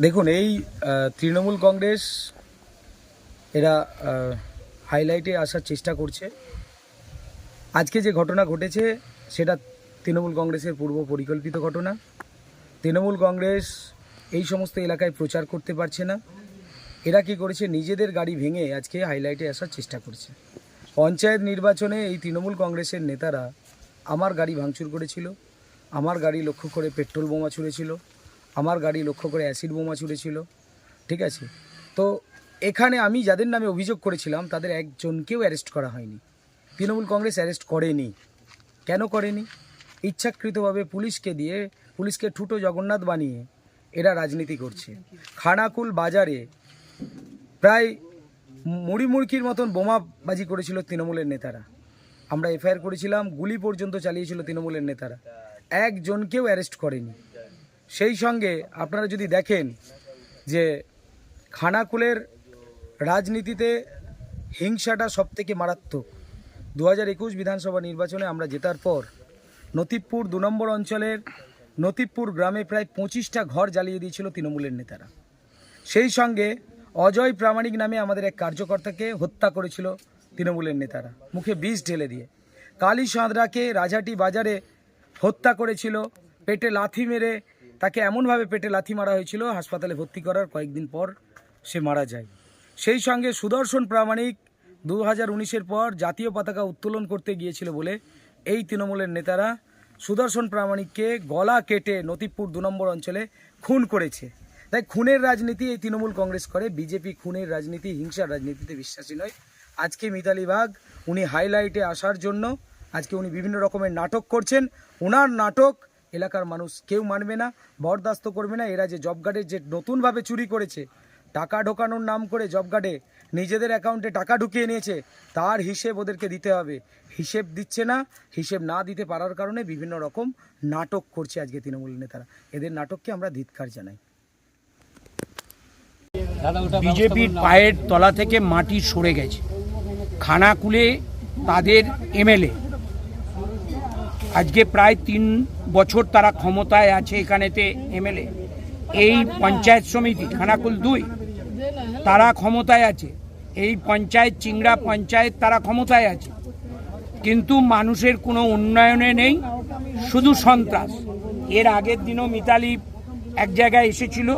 দেখুন, এই তৃণমূল কংগ্রেস এরা হাইলাইটে আসার চেষ্টা করছে। আজকে যে ঘটনা ঘটেছে, সেটা তৃণমূল কংগ্রেসের পূর্ব পরিকল্পিত ঘটনা। তৃণমূল কংগ্রেস এই সমস্ত এলাকায় প্রচার করতে পারছে না। এরা কি করেছে? নিজেদের গাড়ি ভেঙে আজকে হাইলাইটে আসার চেষ্টা করছে। পঞ্চায়েত নির্বাচনে এই তৃণমূল কংগ্রেসের নেতারা আমার গাড়ি ভাঙচুর করেছিল, আমার গাড়ি লক্ষ্য করে পেট্রোল বোমা ছুঁড়েছিল আমার গাড়ি লক্ষ্য করে অ্যাসিড বোমা ছুঁড়েছিল, ঠিক আছে? তো এখানে আমি যাদের নামে অভিযোগ করেছিলাম, তাদের একজনকেও অ্যারেস্ট করা হয়নি। তৃণমূল কংগ্রেস অ্যারেস্ট করেনি। কেন করেনি? ইচ্ছাকৃতভাবে পুলিশকে দিয়ে, পুলিশকে ঠুটো জগন্নাথ বানিয়ে এরা রাজনীতি করছে। খানাকুল বাজারে প্রায় মুড়ি মুড়কির মতন বোমাবাজি করেছিল তৃণমূলের নেতারা। আমরা এফআইআর করেছিলাম, গুলি পর্যন্ত চালিয়েছিল তৃণমূলের নেতারা। একজনকেও অ্যারেস্ট করেনি। সেই সঙ্গে আপনারা যদি দেখেন যে খানাকুলের রাজনীতিতে হিংসাটা সব থেকে মারাত্মক। দু হাজার একুশ বিধানসভা নির্বাচনে আমরা জেতার পর নতিবপুর দু নম্বর অঞ্চলের নতিবপুর গ্রামে প্রায় পঁচিশটা ঘর জ্বালিয়ে দিয়েছিল তৃণমূলের নেতারা। সেই সঙ্গে অজয় প্রামাণিক নামে আমাদের এক কার্যকর্তাকে হত্যা করেছিল তৃণমূলের নেতারা, মুখে বিষ ঢেলে দিয়ে। কালী সাঁতরাকে রাজাটি বাজারে হত্যা করেছিল, পেটে লাথি মেরে তাকে এমনভাবে পেটে লাথি মারা হয়েছিল, হাসপাতালে ভর্তি করার কয়েকদিন পর সে মারা যায়। সেই সঙ্গে সুদর্শন প্রামাণিক দু হাজার উনিশের পর জাতীয় পতাকা উত্তোলন করতে গিয়েছিল বলে এই তৃণমূলের নেতারা সুদর্শন প্রামাণিককে গলা কেটে নতিবপুর দু নম্বর অঞ্চলে খুন করেছে। তাই খুনের রাজনীতি এই তৃণমূল কংগ্রেস করে। বিজেপি খুনের রাজনীতি, হিংসার রাজনীতিতে বিশ্বাসী নয়। আজকে মিতালি বাগ উনি হাইলাইটে আসার জন্য, আজকে উনি বিভিন্ন রকমের নাটক করছেন। ওনার নাটক এলাকার মানুষ কেউ মানবে না বরদাস্ত করবে না। এরা যে জব কার্ডের যে নতুনভাবে চুরি করেছে টাকা ঢোকানোর নাম করে জব কার্ডে নিজেদের অ্যাকাউন্টে টাকা ঢুকিয়ে নিয়েছে তার হিসেব ওদেরকে দিতে হবে। হিসেব দিচ্ছে না হিসেব না দিতে পারার কারণে বিভিন্ন রকম নাটক করছে আজকে তৃণমূল নেতারা। এদের নাটককে আমরা ধিৎকার জানাই। বিজেপির পায়ের তলা থেকে মাটি সরে গেছে। খানাকুলে তাদের এমএলএ আজকে প্রায় তিন বছর তারা ক্ষমতায় আছে এখানেতে এমএলএ। এই পঞ্চায়েত সমিতি, খানাকুল দুই, তারা ক্ষমতায় আছে। এই পঞ্চায়েত, চিংড়া পঞ্চায়েত তারা ক্ষমতায় আছে। কিন্তু মানুষের কোনো উন্নয়নে নেই, শুধু সন্ত্রাস। এর আগের দিনও মিতালি এক জায়গায় এসেছিল,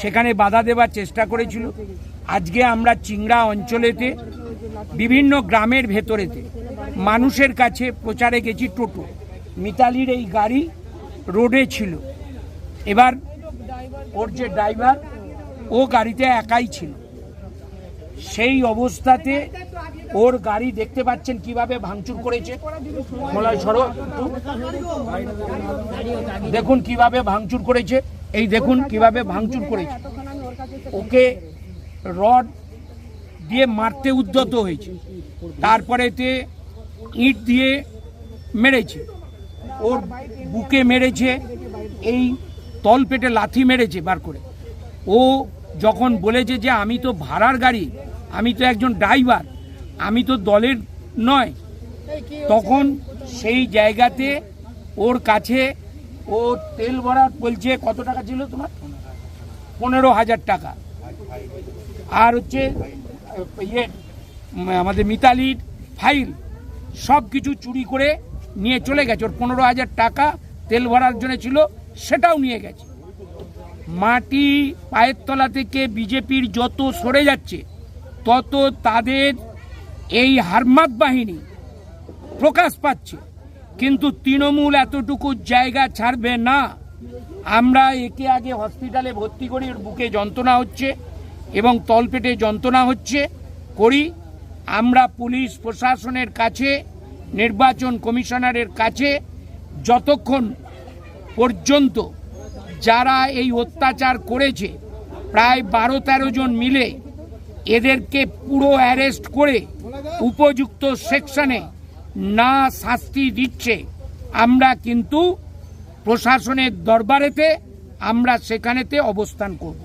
সেখানে বাধা দেবার চেষ্টা করেছিল। আজকে আমরা চিংড়া অঞ্চলেতে, বিভিন্ন গ্রামের ভেতরেতে, মানুষের কাছে প্রচারে গেছি টোটো। মিতালির এই গাড়ি রোডে ছিল। এবার ওর যে ড্রাইভার, ও গাড়িতে একাই ছিল। সেই অবস্থাতে ওর গাড়ি দেখতে পাচ্ছেন কীভাবে ভাঙচুর করেছে। দেখুন কীভাবে ভাঙচুর করেছে। এই দেখুন কীভাবে ভাঙচুর করেছে। ওকে রড দিয়ে মারতে উদ্যত হয়েছে। তারপরেতে ইট দিয়ে মেরেছে। ওর বুকে মেরেছে, এই তলপেটে লাথি মেরেছে বার করে। ও যখন বলেছে যে আমি তো ভাড়ার গাড়ি, আমি তো একজন ড্রাইভার, আমি তো দলের নয়, তখন সেই জায়গাতে ওর কাছে ও তেল ভরা বলছে, কত টাকা ছিল তোমার? পনেরো হাজার টাকা। আর হচ্ছে ইয়ে আমাদের মিতালির ফাইল সব কিছু চুরি করে নিয়ে চলে গেছে। ওর পনেরো হাজার টাকা তেল ভরার জন্য ছিল, সেটাও নিয়ে গেছে। মাটি পায়ের তলা থেকে বিজেপির যত সরে যাচ্ছে, তত তাদের এই হারমাত বাহিনী প্রকাশ পাচ্ছে। কিন্তু তৃণমূল এতটুকু জায়গা ছাড়বে না। আমরা একে আগে হসপিটালে ভর্তি করি, ওর বুকে যন্ত্রণা হচ্ছে এবং তলপেটে যন্ত্রণা হচ্ছে। করি, আমরা পুলিশ প্রশাসনের কাছে নির্বাচন কমিশনারের কাছে যতক্ষণ পর্যন্ত যারা এই অত্যাচার করেছে, প্রায় বারো তেরো জন মিলে এদেরকে পুরো অ্যারেস্ট করে উপযুক্ত সেকশনে না শাস্তি দিচ্ছে, আমরা কিন্তু প্রশাসনের দরবারেতে, আমরা সেখানেতে অবস্থান করব।